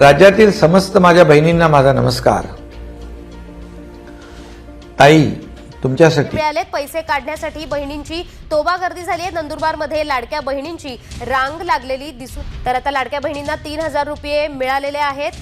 राज्यातील समस्त माझ्या बहिणींना माझा नमस्कार. ताई तुमच्यासाठी. मिळालेत पैसे काढण्यासाठी बहिणींची तोबा गर्दी झाली आहे नंदुरबारमध्ये. लाडक्या बहिणींची रांग लागलेली दिसून तर आता लाडक्या बहिणींना तीन हजार रुपये मिळालेले आहेत.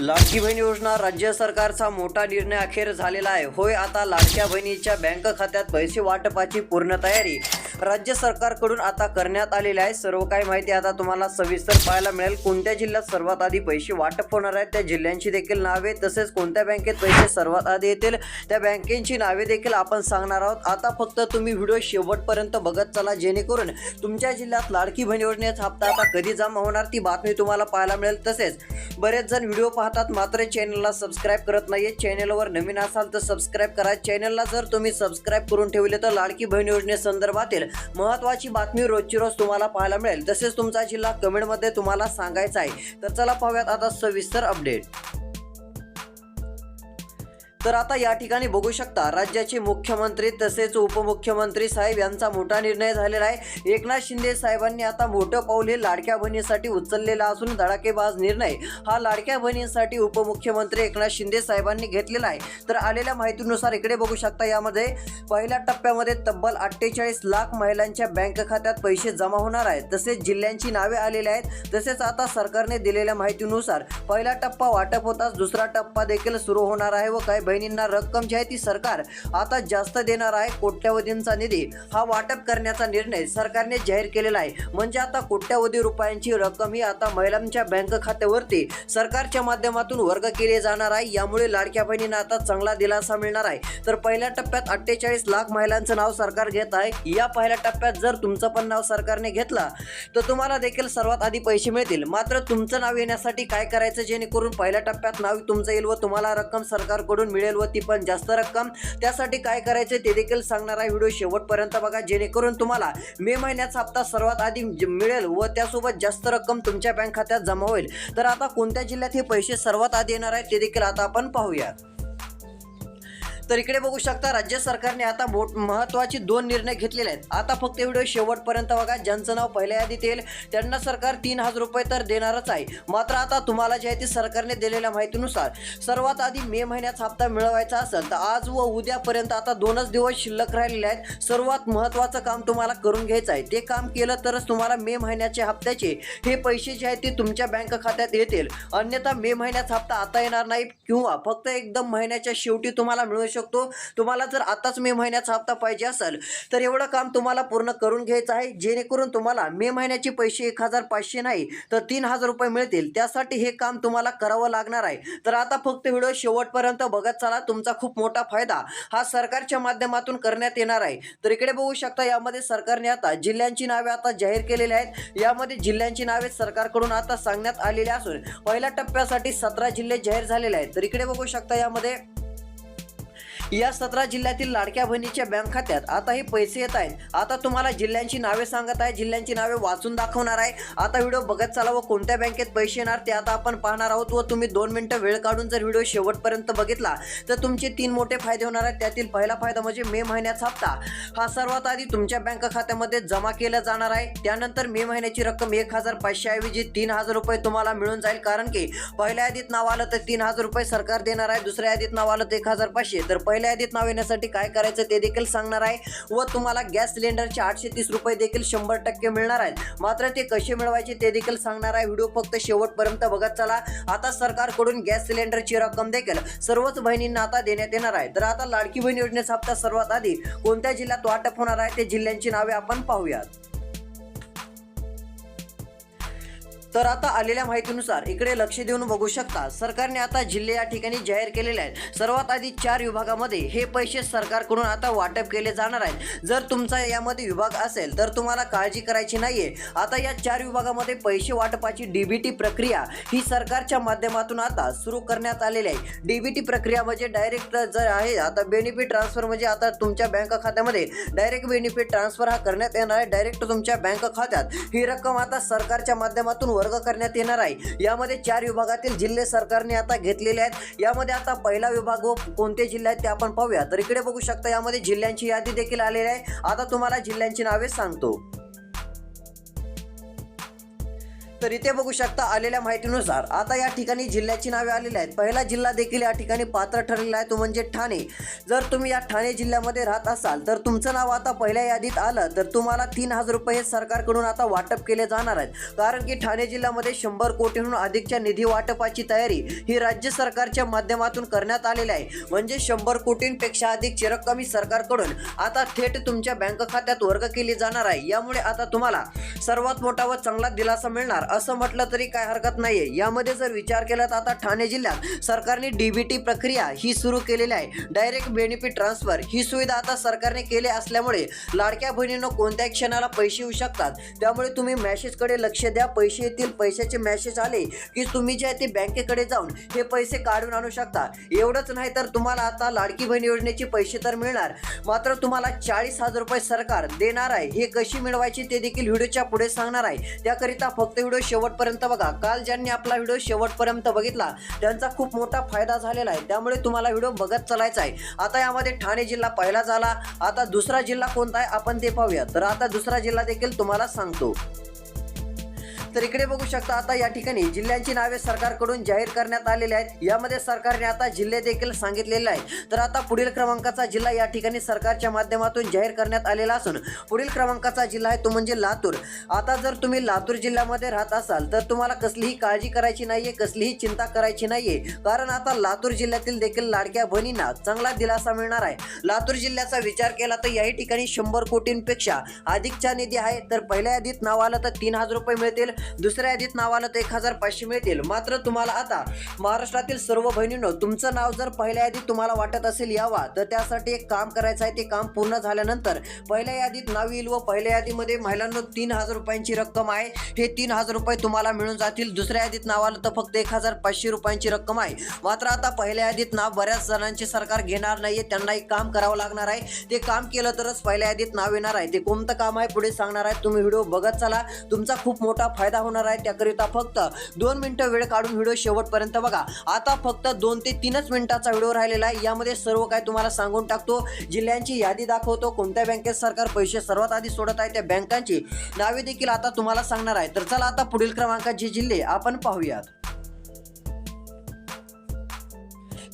लाडकी बहीण योजना राज्य सरकारचा मोठा निर्णय अखेर झालेला आहे. होय आता लाडक्या बहिणीच्या बँक खात्यात पैसे वाटपाची पूर्ण तयारी. राज्य सरकारकडून आता करण्यात आलेले आहे. सर्व काही माहिती आता तुम्हाला सविस्तर पाहायला मिळेल. कोणत्या जिल्ह्यात सर्वात आधी पैसे वाटप होणार आहेत? त्या जिल्ह्यांची देखील नावे तसेच कोणत्या बँकेत पैसे सर्वात आधी येतील? त्या बँकेची नावे देखील आपण सांगणार आहोत. आता फक्त तुम्ही व्हिडिओ शेवटपर्यंत बघत चला जेणेकरून तुमच्या जिल्ह्यात लाडकी बहीण योजनेचा हप्ता आता कधी जमा होणार ती बातमी तुम्हाला पाहायला मिळेल. तसेच बरेच जण व्हिडिओ पाहतात मात्र चॅनलला सबस्क्राईब करत नाहीये. चॅनलवर नवीन असाल तर सबस्क्राईब करा. चॅनलला जर तुम्ही सबस्क्राईब करून ठेवले तर लाडकी बहीण योजनेसंदर्भातील महत्त्वाची बातमी रोजची रोज तुम्हाला पाहायला मिळेल. तसेच तुमचा जिल्हा कमेंटमध्ये तुम्हाला सांगायचा आहे. तर चला पाहूयात आता सविस्तर अपडेट तर आता या ठिकाणी बघू शकता राज्याचे मुख्यमंत्री तसेच उपमुख्यमंत्री साहेब यांचा मोठा निर्णय झालेला आहे. एकनाथ शिंदे साहेबांनी आता मोठं पाऊल हे लाडक्या बहिणीसाठी उचललेलं असून धडाकेबाज निर्णय हा लाडक्या बहिणींसाठी उपमुख्यमंत्री एकनाथ शिंदे साहेबांनी घेतलेला आहे. तर आलेल्या माहितीनुसार इकडे बघू शकता यामध्ये पहिल्या टप्प्यामध्ये तब्बल अठ्ठेचाळीस लाख महिलांच्या बँक खात्यात पैसे जमा होणार आहेत. तसेच जिल्ह्यांची नावे आलेली आहेत. तसेच आता सरकारने दिलेल्या माहितीनुसार पहिला टप्पा वाटप होताच दुसरा टप्पा देखील सुरू होणार आहे व काही बहिणींना रक्कम जी आहे ती सरकार आता जास्त देणार आहे. कोट्यावधींचा निधी. हा वाटप करण्याचा निर्णय सरकारने जाहीर केलेला आहे. म्हणजे आता कोट्यावधी रुपयांची रक्कम ही आता महिलांच्या बँक खात्यावरती सरकारच्या माध्यमातून वर्ग केले जाणार आहे. यामुळे लाडक्या बहिणींना आता चांगला दिलासा मिळणार आहे. तर पहिल्या टप्प्यात अठ्ठेचाळीस लाख महिलांचं नाव सरकार घेत आहे. या पहिल्या टप्प्यात जर तुमचं पण नाव सरकारने घेतला तर तुम्हाला देखील सर्वात आधी पैसे मिळतील. मात्र तुमचं नाव येण्यासाठी काय करायचं जेणेकरून पहिल्या टप्प्यात नाव तुमचं येईल व तुम्हाला रक्कम सरकारकडून मिळेल व ती पण जास्त रक्कम. त्यासाठी काय करायचं ते देखील सांगणार आहे व्हिडिओ शेवटपर्यंत बघा. जेणेकरून तुम्हाला मे महिन्याचा हप्ता सर्वात आधी मिळेल व त्यासोबत जास्त रक्कम तुमच्या बँक खात्यात जमा होईल. तर आता कोणत्या जिल्ह्यात हे पैसे सर्वात आधी येणार आहेत ते देखील आता आपण पाहूया. तर इकडे बघू शकता राज्य सरकारने आता मोठ महत्त्वाचे दोन निर्णय घेतलेले आहेत. आता फक्त व्हिडिओ शेवटपर्यंत बघा ज्यांचं नाव पहिल्या यादीत येईल त्यांना सरकार तीन हजार रुपये तर देणारच आहे. मात्र आता तुम्हाला जे आहे ते सरकारने दिलेल्या माहितीनुसार सर्वात आधी मे महिन्याचा हप्ता मिळवायचा असेल तर आज व उद्यापर्यंत आता दोनच दिवस शिल्लक राहिलेले आहेत. सर्वात महत्वाचं काम तुम्हाला करून घ्यायचं आहे. ते काम केलं तरच तुम्हाला मे महिन्याच्या हप्त्याचे हे पैसे जे आहेत ते तुमच्या बँक खात्यात येतील. अन्यथा मे महिन्याचा हप्ता आता येणार नाही किंवा फक्त एकदम महिन्याच्या शेवटी तुम्हाला मिळू शकतो तुम्हाला जर आताच मे महिन्याचा हप्ता पाहिजे असेल तर एवढं काम तुम्हाला पूर्ण करून घ्यायचं आहे. जेणेकरून तुम्हाला मे महिन्याचे पैसे एक हजार पाचशे नाही तर तीन हजार रुपये मिळतील. त्यासाठी हे काम तुम्हाला करावं लागणार आहे. तर आता फक्त व्हिडिओ शेवटपर्यंत बघत चला. तुमचा खूप मोठा फायदा हा सरकारच्या माध्यमातून करण्यात येणार आहे. तर इकडे बघू शकता यामध्ये सरकारने आता जिल्ह्यांची नावे आता जाहीर केलेली आहेत. यामध्ये जिल्ह्यांची नावे सरकारकडून आता सांगण्यात आलेली असून पहिल्या टप्प्यासाठी सतरा जिल्हे जाहीर झालेले आहेत. तर इकडे बघू शकता यामध्ये या सतरा जिल्ह्यातील लाडक्या बहिणीच्या बँक खात्यात आता हे पैसे येत आहेत. आता तुम्हाला जिल्ह्यांची नावे सांगत आहे. जिल्ह्यांची नावे वाचून दाखवणार आहे. आता व्हिडिओ बघत चाला व कोणत्या बँकेत पैसे येणार ते आता आपण पाहणार आहोत व तुम्ही दोन मिनटं वेळ काढून जर व्हिडिओ शेवटपर्यंत बघितला तर तुमचे तीन मोठे फायदे होणार आहेत. त्यातील पहिला फायदा म्हणजे मे महिन्याचा हप्ता. हा सर्वात आधी तुमच्या बँक खात्यामध्ये जमा केला जाणार आहे. त्यानंतर मे महिन्याची रक्कम एक हजार पाचशे ऐवजी तीन हजार रुपये तुम्हाला मिळून जाईल. कारण की पहिल्या यादीत नाव आलं तर तीन हजार रुपये सरकार देणार आहे. दुसऱ्या यादीत नाव आलं तर एक हजार पाचशे. तर पहिल्या यादीत नाव येण्यासाठी काय करायचं ते देखील सांगणार आहे व तुम्हाला गॅस सिलेंडरचे आठशे तीस रुपये देखील शंभर टक्के मिळणार आहेत. मात्र ते कसे मिळवायचे ते देखील सांगणार आहे. व्हिडिओ फक्त शेवटपर्यंत बघत चला. आता सरकारकडून गॅस सिलेंडरची रक्कम देखील सर्वच बहिणींना आता देण्यात येणार आहे. तर आता लाडकी बहीण योजनेचा हप्ता सर्वात आधी कोणत्या जिल्ह्यात वाटप होणार आहे ते जिल्ह्यांची नावे आपण पाहूयात. तर आता आलेल्या माहितीनुसार इकडे लक्ष देऊन बघू शकता सरकारने आता जिल्हे या ठिकाणी जाहीर केलेले आहेत. सर्वात आधी चार विभागामध्ये हे पैसे सरकारकडून आता वाटप केले जाणार आहेत. जर तुमचा यामध्ये विभाग असेल तर तुम्हाला काळजी करायची नाहीये. आता या चार विभागामध्ये पैसे वाटपाची डीबीटी प्रक्रिया ही सरकारच्या माध्यमातून आता सुरू करण्यात आलेली आहे. डीबीटी प्रक्रिया म्हणजे डायरेक्ट जर आहे आता बेनिफिट ट्रान्सफर म्हणजे आता तुमच्या बँक खात्यामध्ये डायरेक्ट बेनिफिट ट्रान्सफर हा करण्यात येणार आहे डायरेक्ट तुमच्या बँक खात्यात. ही रक्कम आता सरकारच्या माध्यमातून वर वर्ग करण्यात येणार आहे. यामध्ये चार विभागातील जिल्हे सरकारने आता घेतलेले आहेत. यामध्ये आता पहिला विभाग व कोणते जिल्हे आहेत ते आपण पाहूया. तर इकडे बघू शकता यामध्ये जिल्ह्यांची यादी देखील आलेली आहे. आता तुम्हाला जिल्ह्यांची नावे सांगतो. तर इथे बघू शकता आलेल्या माहितीनुसार. आता या ठिकाणी जिल्ह्याची नावे आलेली आहेत. पहिला जिल्हा देखील या ठिकाणी पात्र ठरलेला आहे तो म्हणजे ठाणे. जर तुम्ही या ठाणे जिल्ह्यामध्ये राहत असाल तर तुमचं नाव आता पहिल्या यादीत आलं तर तुम्हाला तीन हजार रुपये सरकारकडून आता वाटप केले जाणार आहेत. कारण की ठाणे जिल्ह्यामध्ये शंभर कोटींहून अधिकच्या निधी वाटपाची तयारी ही राज्य सरकारच्या माध्यमातून करण्यात आलेली आहे. म्हणजे शंभर कोटींपेक्षा अधिकची रक्कम ही सरकारकडून आता थेट तुमच्या बँक खात्यात वर्ग केली जाणार आहे. यामुळे आता तुम्हाला सर्वात मोठा व चांगला दिलासा मिळणार. असं म्हटलं तरी काय हरकत नाहीये. यामध्ये जर विचार केला तर आता ठाणे जिल्ह्यात सरकारने डीबीटी प्रक्रिया ही सुरू केलेली आहे. डायरेक्ट बेनिफिट ट्रान्सफर ही सुविधा आता सरकारने केली असल्यामुळे लाडक्या बहिणीनं कोणत्याही क्षणाला पैसे येऊ शकतात. त्यामुळे तुम्ही मॅसेजकडे लक्ष द्या. पैसे येतील पैशाचे मॅसेज आले की तुम्ही जे आहे ते बँकेकडे जाऊन हे पैसे काढून आणू शकता. एवढंच नाही तर तुम्हाला आता लाडकी बहीण योजनेचे पैसे तर मिळणार. मात्र तुम्हाला चाळीस हजार रुपये सरकार देणार आहे. हे कशी मिळवायची ते देखील व्हिडिओच्या पुढे सांगणार आहे. त्याकरिता फक्त व्हिडिओ शेवटपर्यंत बघा. काल ज्यांनी आपला व्हिडिओ शेवटपर्यंत बघितला त्यांचा खूप मोठा फायदा झालेला आहे. त्यामुळे तुम्हाला व्हिडिओ बघत चालायचा आहे. आता यामध्ये ठाणे जिल्हा पहिला झाला. आता दुसरा जिल्हा कोणता आहे? आपण ते पाहूया. तर आता दुसरा जिल्हा देखील तुम्हाला सांगतो. तर इकडे बघू शकता आता या ठिकाणी जिल्ह्यांची नावे सरकारकडून जाहीर करण्यात आलेली आहेत. यामध्ये सरकारने आता जिल्हे देखील सांगितलेले आहे तर आता पुढील क्रमांकाचा जिल्हा या ठिकाणी सरकारच्या माध्यमातून जाहीर करण्यात आलेला असून पुढील क्रमांकाचा जिल्हा आहे तो म्हणजे लातूर. आता जर तुम्ही लातूर जिल्ह्यामध्ये राहत असाल तर तुम्हाला कसलीही काळजी करायची नाहीये कसलीही चिंता करायची नाहीये. कारण आता लातूर जिल्ह्यातील देखील लाडक्या बहिणींना चांगला दिलासा मिळणार आहे. लातूर जिल्ह्याचा विचार केला तर याही ठिकाणी शंभर कोटींपेक्षा अधिकचा निधी आहे. तर पहिल्या यादीत नाव आलं तर तीन हजार रुपये मिळतील. दुसऱ्या यादीत नावाला तर एक हजार पाचशे मिळतील. मात्र तुम्हाला आता महाराष्ट्रातील सर्व बहिणींनो तुमचं नाव जर पहिल्या यादीत तुम्हाला वाटत असेल यावा तर त्यासाठी एक काम करायचं आहे ते काम पूर्ण झाल्यानंतर पहिल्या यादीत नाव येईल व पहिल्या यादीमध्ये महिलांना तीन हजार रुपयांची रक्कम आहे. हे तीन हजार रुपये तुम्हाला मिळून जातील. दुसऱ्या यादीत नाव आलं तर फक्त एक हजार पाचशे रुपयांची रक्कम आहे. मात्र आता पहिल्या यादीत नाव बऱ्याच जणांचे सरकार घेणार नाहीये त्यांना एक काम करावं लागणार आहे. ते काम केलं तरच पहिल्या यादीत नाव येणार आहे. ते कोणतं काम आहे पुढे सांगणार आहे. तुम्ही व्हिडिओ बघत चला. तुमचा खूप मोठा फायदा फायदा होणार आहे त्याकरिता फक्त दोन मिनिटं वेळ काढून व्हिडिओ शेवटपर्यंत बघा. आता फक्त दोन ते तीनच मिनिटाचा व्हिडिओ राहिलेला आहे. यामध्ये सर्व काय तुम्हाला सांगून टाकतो. जिल्ह्यांची यादी दाखवतो. कोणत्या बँकेत सरकार पैसे सर्वात आधी सोडत आहे त्या बँकांची नावे देखील आता तुम्हाला सांगणार आहे. तर चला आता पुढील क्रमांकाचे जिल्हे आपण पाहूयात.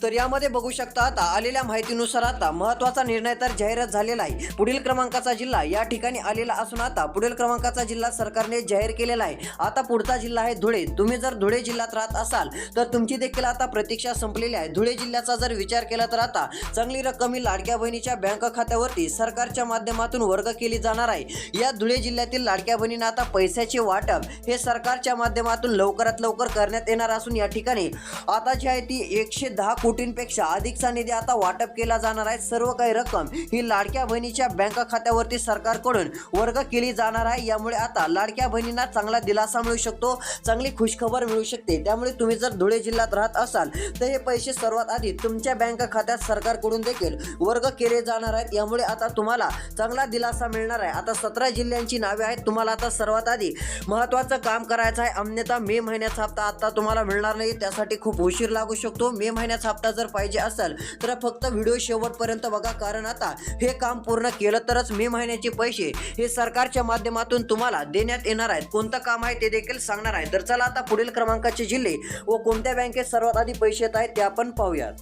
तर यामध्ये बघू शकता आता आलेल्या माहितीनुसार आता महत्त्वाचा निर्णय तर जाहिरात झालेला आहे. पुढील क्रमांकाचा जिल्हा या ठिकाणी आलेला असून आता पुढील क्रमांकाचा जिल्हा सरकारने जाहीर केलेला आहे. आता पुढचा जिल्हा आहे धुळे. तुम्ही जर धुळे जिल्ह्यात राहत असाल तर तुमची देखील आता प्रतीक्षा संपलेली आहे. धुळे जिल्ह्याचा जर विचार केला तर आता चांगली रक्कम ही लाडक्या बहिणीच्या बँक खात्यावरती सरकारच्या माध्यमातून वर्ग केली जाणार आहे. या धुळे जिल्ह्यातील लाडक्या बहिणींना आता पैशाचे वाटप हे सरकारच्या माध्यमातून लवकरात लवकर करण्यात येणार असून या ठिकाणी आता जी आहे ती एकशे दहा कोटींपेक्षा अधिकचा निधी आता वाटप केला जाणार आहे. सर्व काही रक्कम ही लाडक्या बहिणीच्या बँक खात्यावरती सरकारकडून वर्ग केली जाणार आहे. यामुळे आता लाडक्या बहिणींना चांगला दिलासा मिळू शकतो चांगली खुशखबर मिळू शकते. त्यामुळे तुम्ही जर धुळे जिल्ह्यात राहत असाल तर हे पैसे सर्वात आधी तुमच्या बँक खात्यात सरकारकडून देखील वर्ग केले जाणार आहेत. यामुळे आता तुम्हाला चांगला दिलासा मिळणार आहे. आता सतरा जिल्ह्यांची नावे आहेत. तुम्हाला आता सर्वात आधी महत्त्वाचं काम करायचं आहे. अन्यथा मे महिन्याचा हप्ता आता तुम्हाला मिळणार नाही. त्यासाठी खूप उशीर लागू शकतो. मे महिन्याचा हप्ता जर पाहिजे असेल तर फक्त व्हिडिओ शेवटपर्यंत बघा. कारण आता हे काम पूर्ण केलं तरच मे महिन्याचे पैसे हे सरकारच्या माध्यमातून तुम्हाला देण्यात येणार आहेत. कोणतं काम आहे ते देखील सांगणार आहे. तर चला आता पुढील क्रमांकाचे जिल्हे व कोणत्या बँकेत सर्वात आधी पैसे येत आहेत ते आपण पाहूयात.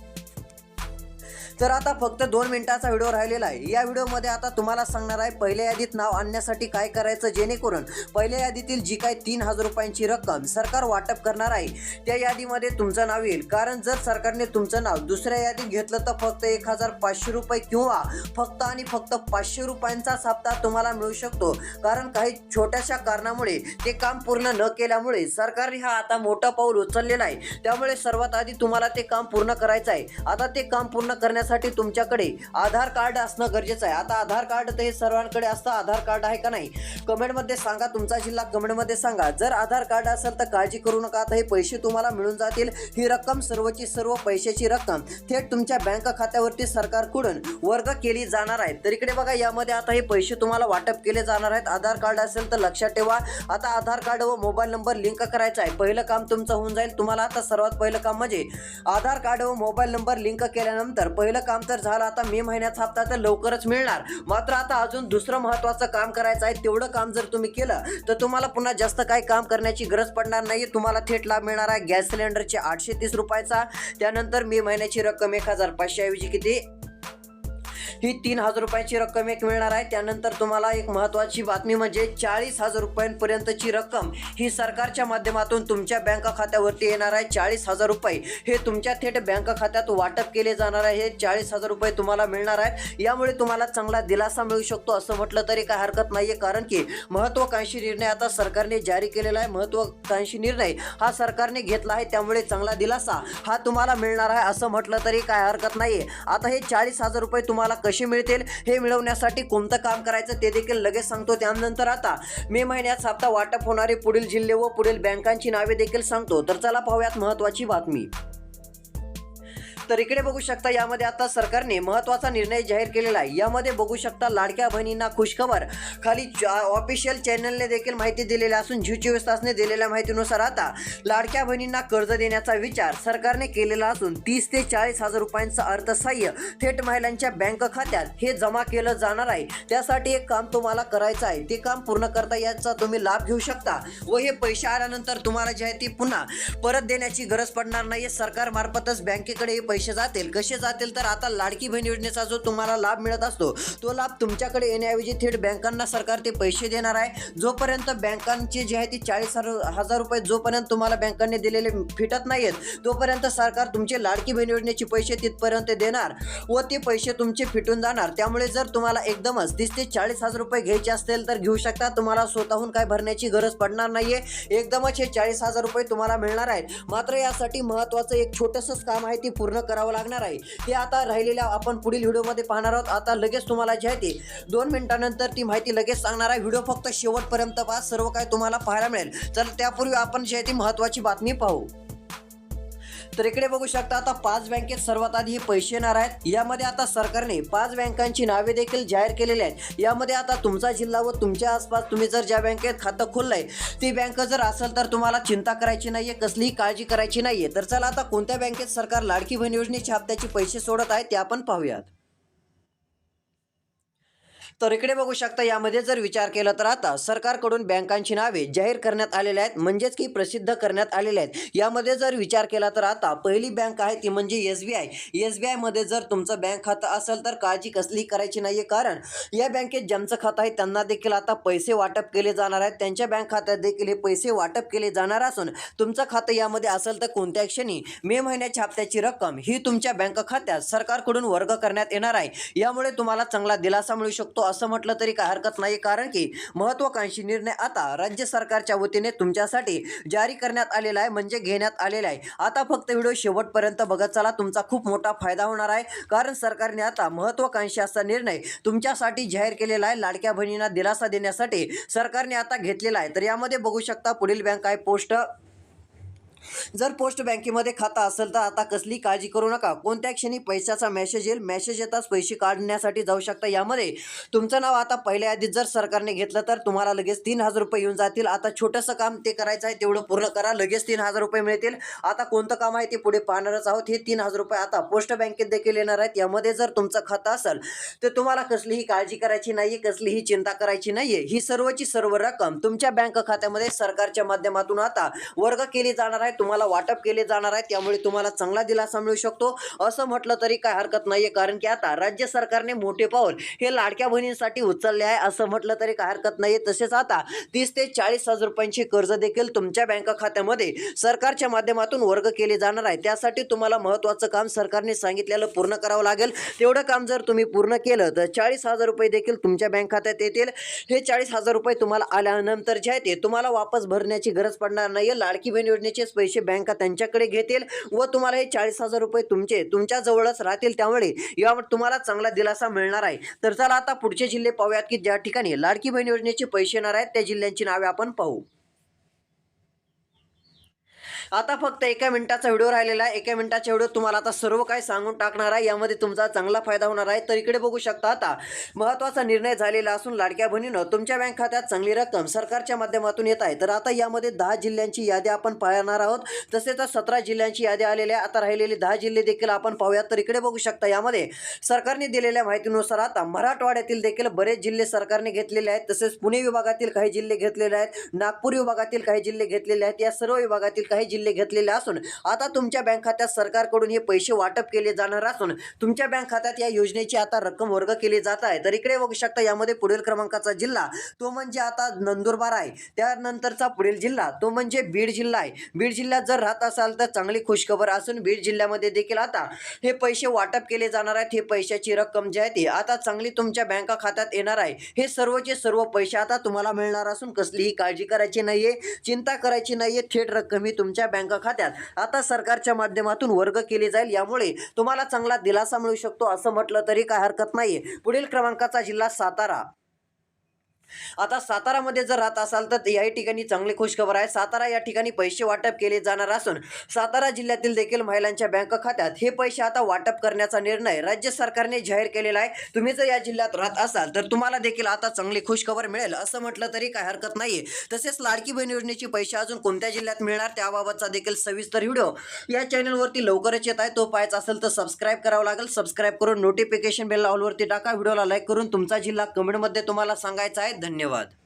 तर आता फक्त दोन मिनिटाचा व्हिडिओ राहिलेला आहे. या व्हिडिओमध्ये आता तुम्हाला सांगणार आहे पहिल्या यादीत नाव आणण्यासाठी काय करायचं जेणेकरून पहिल्या यादीतील जी काय तीन हजार रुपयांची रक्कम सरकार वाटप करणार आहे त्या यादीमध्ये तुमचं नाव येईल. कारण जर सरकारने तुमचं नाव दुसऱ्या यादीत घेतलं तर फक्त एक हजार पाचशे रुपये किंवा फक्त आणि फक्त पाचशे रुपयांचा हप्ता तुम्हाला मिळू शकतो. कारण काही छोट्याशा कारणामुळे ते काम पूर्ण न केल्यामुळे सरकारने हा आता मोठा पाऊल उचललेला आहे. त्यामुळे सर्वात आधी तुम्हाला ते काम पूर्ण करायचं आहे. आता ते काम पूर्ण करण्यासाठी तुमच्याकडे आधार कार्ड असणं गरजेचं आहे. आता आधार कार्ड तर हे सर्वांकडे असतं. आधार कार्ड आहे का नाही? कमेंटमध्ये सांगा. तुमचा जिल्हा कमेंटमध्ये सांगा. जर आधार कार्ड असेल तर काळजी करू नका. आता हे पैसे तुम्हाला मिळून जातील. ही रक्कम सर्वची सर्व पैशाची रक्कम थेट तुमच्या बँक खात्यावरती सरकारकडून वर्ग केली जाणार आहे. तर इकडे बघा यामध्ये आता हे पैसे तुम्हाला वाटप केले जाणार आहेत. आधार कार्ड असेल तर लक्षात ठेवा. आता आधार कार्ड व मोबाईल नंबर लिंक करायचा आहे. पहिलं काम तुमचं होऊन जाईल. तुम्हाला आता सर्वात पहिलं काम म्हणजे आधार कार्ड व मोबाईल नंबर लिंक केल्यानंतर पहिलं पहिलं काम तर झालं आता मे महिन्याचा हप्ता तर लवकरच मिळणार. मात्र आता अजून दुसरं महत्वाचं काम करायचं आहे तेवढं काम जर तुम्ही केलं तर तुम्हाला पुन्हा जास्त काही काम करण्याची गरज पडणार नाही तुम्हाला थेट लाभ मिळणार आहे. गॅस सिलेंडरचे आठशे तीस रुपयाचा. त्यानंतर मे महिन्याची रक्कम एक हजार पाचशे ऐवजी किती? ही तीन हजार रुपयाची रक्कम एक मिळणार आहे. त्यानंतर तुम्हाला एक महत्वाची बातमी म्हणजे चाळीस हजार रुपयांपर्यंतची रक्कम ही सरकारच्या माध्यमातून तुमच्या बँक खात्यावरती येणार आहे. चाळीस हजार रुपये हे तुमच्या थेट बँक खात्यात वाटप केले जाणार आहे. चाळीस हजार रुपये तुम्हाला मिळणार आहेत. यामुळे तुम्हाला चांगला दिलासा मिळू शकतो. असं म्हटलं तरी काय हरकत नाहीये कारण की महत्वाकांक्षी निर्णय आता सरकारने जारी केलेला आहे. महत्वाकांक्षी निर्णय हा सरकारने घेतला आहे. त्यामुळे चांगला दिलासा हा तुम्हाला मिळणार आहे. असं म्हटलं तरी काय हरकत नाहीये. आता हे चाळीस हजार रुपये तुम्हाला कसे मिळतील हे मिळवण्यासाठी कोणतं काम करायचं ते देखील लगेच सांगतो त्यानंतर आता मे महिन्यात हप्ता वाटप होणारे पुढील जिल्हे व पुढील बँकांची नावे देखील सांगतो. तर चला पाहूयात महत्वाची बातमी. तर इकडे बघू शकता यामध्ये आता सरकारने महत्त्वाचा निर्णय जाहीर केलेला आहे. यामध्ये बघू शकता लाडक्या बहिणींना खुशखबर. खाली ऑफिशियल चॅनलने देखील माहिती दिलेली असून झी चोवीस तासने दिलेल्या माहितीनुसार आता लाडक्या बहिणींना कर्ज देण्याचा विचार सरकारने केलेला असून तीस ते चाळीस हजार रुपयांचं अर्थसहाय्य थेट महिलांच्या बँक खात्यात हे जमा केलं जाणार आहे. त्यासाठी एक काम तुम्हाला करायचं आहे. ते काम पूर्ण करता याचा तुम्ही लाभ घेऊ शकता व हे पैसे आल्यानंतर तुम्हाला जे आहे ते पुन्हा परत देण्याची गरज पडणार नाही सरकारमार्फतच बँकेकडे हे पैसे जातील कसे जातील तर आता लाडकी बहीण योजनेचा जो तुम्हाला लाभ मिळत असतो तो लाभ तुमच्याकडे येण्याऐवजी थेट बँकांना सरकार ते पैसे देणार आहे. जोपर्यंत बँकांचे जे आहे ते चाळीस हजार रुपये जोपर्यंत तुम्हाला बँकांनी दिलेले फिटत नाहीत तोपर्यंत सरकार तुमचे लाडकी बहीण योजनेचे पैसे तिथपर्यंत देणार व ते पैसे तुमचे फिटून जाणार. त्यामुळे जर तुम्हाला एकदमच तीस ते चाळीस हजार रुपये घ्यायचे असतील तर घेऊ शकता. तुम्हाला स्वतःहून काय भरण्याची गरज पडणार नाहीये. एकदमच हे चाळीस हजार रुपये तुम्हाला मिळणार आहेत. मात्र यासाठी महत्वाचं एक छोटंसंच काम आहे ते पूर्ण करावं लागणार आहे. हे आता राहिलेल्या आपण पुढील व्हिडिओमध्ये पाहणार आहोत. आता लगेच तुम्हाला जे आहे ते दोन मिनिटानंतर ती माहिती लगेच सांगणार आहे. व्हिडिओ फक्त शेवटपर्यंत पास सर्व काही तुम्हाला पाहायला मिळेल. तर त्यापूर्वी आपण जे आहे ती महत्वाची बातमी पाहू. तर इकडे बघू शकता आता पाच बँकेत सर्वात आधी हे पैसे येणार आहेत. यामध्ये आता सरकारने पाच बँकांची नावे देखील जाहीर केलेली आहेत. यामध्ये आता तुमचा जिल्हा व तुमच्या आसपास तुम्ही जर ज्या बँकेत खातं खोललंय ती बँक जर असेल तर तुम्हाला चिंता करायची नाहीये कसलीही काळजी करायची नाहीये. तर चला आता कोणत्या बँकेत सरकार लाडकी बहीण योजनेच्या हप्त्याचे पैसे सोडत आहे ते आपण पाहूयात. तर इकडे बघू शकता यामध्ये जर विचार केला तर आता सरकारकडून बँकांची नावे जाहीर करण्यात आलेल्या आहेत म्हणजेच की प्रसिद्ध करण्यात आलेले आहेत. यामध्ये जर विचार केला तर आता पहिली बँक आहे ती म्हणजे S B I. S B आयमध्ये जर तुमचं बँक खातं असेल तर काळजी कसलीही करायची नाही आहे कारण या बँकेत ज्यांचं खातं आहे त्यांना देखील आता पैसे वाटप केले जाणार आहेत. त्यांच्या बँक खात्यात देखील हे पैसे वाटप केले जाणार असून तुमचं खातं यामध्ये असेल तर कोणत्या क्षणी मे महिन्याच्या हप्त्याची रक्कम ही तुमच्या बँक खात्यात सरकारकडून वर्ग करण्यात येणार आहे. यामुळे तुम्हाला चांगला दिलासा मिळू शकतो असं म्हटलं तरी काय हरकत नाही. कारण की महत्वाकांक्षी निर्णय आता राज्य सरकारच्या वतीने तुमच्यासाठी जारी करण्यात आलेला आहे म्हणजे घेण्यात आलेला आहे. आता फक्त व्हिडिओ शेवटपर्यंत बघत चला तुमचा खूप मोठा फायदा होणार आहे. कारण सरकारने आता महत्वाकांक्षी असा निर्णय तुमच्यासाठी जाहीर केलेला आहे. लाडक्या बहिणींना दिलासा देण्यासाठी सरकारने आता घेतलेला आहे. तर यामध्ये बघू शकता पुढील बँक आहे पोस्ट जर पोस्ट बँकेमध्ये खातं असेल तर आता कसली काळजी करू नका. कोणत्या क्षणी पैशाचा मेसेज येईल. मेसेज येताच पैसे काढण्यासाठी जाऊ शकता. यामध्ये तुमचं नाव आता पहिल्या यादीत जर सरकारने घेतलं तर तुम्हाला लगेच तीन हजार रुपये येऊन जातील. आता छोटंसं काम ते करायचं आहे तेवढं पूर्ण करा. लगेच तीन हजार रुपये मिळतील. आता कोणतं काम आहे ते पुढे पाहणारच आहोत. हे तीन हजार रुपये आता पोस्ट बँकेत देखील येणार आहेत. यामध्ये जर तुमचं खातं असेल तर तुम्हाला कसलीही काळजी करायची नाहीये कसलीही चिंता करायची नाहीये. ही सर्वची सर्व रक्कम तुमच्या बँक खात्यामध्ये सरकारच्या माध्यमातून आता वर्ग केली जाणार आहे. तुम्हाला वाटप केले जाणार आहे त्यामुळे तुम्हाला चांगला दिलासा मिळू शकतो. असं म्हटलं तरी काय हरकत नाहीये कारण की आता राज्य सरकारने मोठे पाऊल हे लाडक्या बहिणींसाठी उचलले आहे. असं म्हटलं तरी काय हरकत नाहीये. तसेच आता तीस ते चाळीस हजार रुपयांची कर्ज देखील तुमच्या बँक खात्यामध्ये सरकारच्या माध्यमातून वर्ग केले जाणार आहे. त्यासाठी तुम्हाला महत्त्वाचं काम सरकारने सांगितलेलं पूर्ण करावं लागेल. तेवढं काम जर तुम्ही पूर्ण केलं तर चाळीस हजार रुपये देखील तुमच्या बँक खात्यात येतील. हे चाळीस हजार रुपये तुम्हाला आल्यानंतर जे आहे ते तुम्हाला वापस भरण्याची गरज पडणार नाही लाडकी बहीण योजनेचे पैसे बँका त्यांच्याकडे घेतील व तुम्हाला हे चाळीस हजार रुपये तुमचे तुमच्या जवळच राहतील त्यामुळे यावर तुम्हाला चांगला दिलासा मिळणार आहे. तर चला आता पुढचे जिल्हे पाहूयात की ज्या ठिकाणी लाडकी बहीण योजनेचे पैसे येणार आहेत त्या जिल्ह्यांची नावे आपण पाहू. आता फक्त एका मिनिटाचा व्हिडिओ राहिलेला आहे. एका मिनिटाच्या व्हिडिओ तुम्हाला आता सर्व काही सांगून टाकणार आहे. यामध्ये तुमचा चांगला फायदा होणार आहे. तर इकडे बघू शकता आता महत्त्वाचा निर्णय झालेला असून लाडक्या बहिणीनं तुमच्या बँक खात्यात चांगली रक्कम सरकारच्या माध्यमातून येत आहे. तर आता यामध्ये दहा जिल्ह्यांची यादी आपण पाहणार आहोत. तसेच सतरा जिल्ह्यांची यादी आलेली आहे आता राहिलेली दहा जिल्हे देखील आपण पाहूयात. तर इकडे बघू शकता यामध्ये सरकारने दिलेल्या माहितीनुसार आता मराठवाड्यातील देखील बरेच जिल्हे सरकारने घेतलेले आहेत. तसेच पुणे विभागातील काही जिल्हे घेतलेले आहेत. नागपूर विभागातील काही जिल्हे घेतलेले आहेत. या सर्व विभागातील काही जिल्हे घेतलेले असून आता तुमच्या बँक खात्यात सरकारकडून हे पैसे वाटप केले जाणार असून तुमच्या बँक खात्यात या योजनेची आता रक्कम वर्ग केली जात आहे. तर इकडे बघू शकता यामध्ये पुढील क्रमांकाचा जिल्हा तो म्हणजे आता नंदुरबार आहे. त्यानंतरचा पुढील जिल्हा तो म्हणजे बीड जिल्हा आहे. बीड जिल्ह्यात जर राहत असाल तर चांगली खुशखबर असून बीड जिल्ह्यामध्ये देखील आता हे पैसे वाटप केले जाणार आहेत. हे पैशाची रक्कम जी आहे ती आता चांगली तुमच्या बँका खात्यात येणार आहे. हे सर्वचे सर्व पैसे आता तुम्हाला मिळणार असून कसलीही काळजी करायची नाहीये चिंता करायची नाहीये. थेट रक्कम ही तुमच्या बँक खात्यात. आता सरकारच्या माध्यमातून वर्ग केली जाईल यामुळे तुम्हाला चांगला दिलासा मिळू शकतो असं म्हटलं तरी काय हरकत नाही पुढील क्रमांकाचा जिल्हा सातारा. आता सातारामध्ये जर राहत असाल तर याही ठिकाणी चांगली खुशखबर आहे. सातारा या ठिकाणी पैसे वाटप केले जाणार असून सातारा जिल्ह्यातील देखील महिलांच्या बँक खात्यात हे पैसे आता वाटप करण्याचा निर्णय राज्य सरकारने जाहीर केलेला आहे. तुम्ही जर या जिल्ह्यात राहत असाल तर तुम्हाला देखील आता चांगली खुशखबर मिळेल असं म्हटलं तरी काय हरकत नाहीये. तसेच लाडकी बहीण योजनेचे पैसे अजून कोणत्या जिल्ह्यात मिळणार त्याबाबतचा देखील सविस्तर व्हिडिओ या चॅनलवरती लवकरच येत आहे. तो पाहायचा असेल तर सबस्क्राईब करावं लागेल. सबस्क्राईब करून नोटिफिकेशन बेल ऑलवरती टाका. व्हिडिओला लाईक करून तुमचा जिल्हा कमेंटमध्ये तुम्हाला सांगायचा आहे. धन्यवाद.